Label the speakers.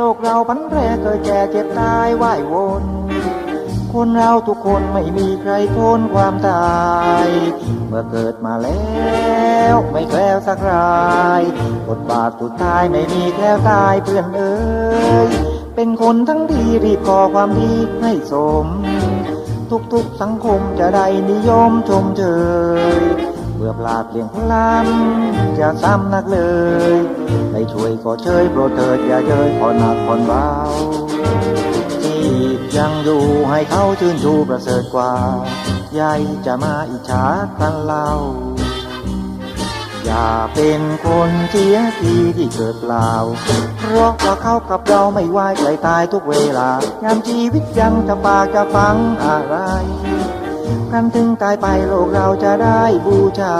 Speaker 1: โลกเราพันแรกเกิดแก่เจ็บตายว่ายวนคนเราทุกคนไม่มีใครพ้นความตาย เมื่อเกิดมาแล้วไม่แคล้วสักรายบทบาทสุดท้ายไม่มีแคล้วตายเพื่อนเอ้ยเป็นคนทั้งดีรีบก่อความดีให้สม ทุกๆสังคมจะได้นิยมชมเชยเมื่อพลาดเลี่ยงพลันจะซ้ำนักเลย ช่วยก็เชยโปรดเถิดอย่าเชยผ่อนหนักผ่อนเบาที่ยังอยู่ให้เขาชื่นชูประเสริฐกว่าใยจะมาอิจฉาครันเล่า อย่าเป็นคนเสียทีที่เกิดเปล่า เพราะว่าเขากับเราไม่ไหวใจตายทุกเวลายามชีวิตยังจะปากจะฟังอะไรกันถึงตายไปโลกเราจะได้บูชา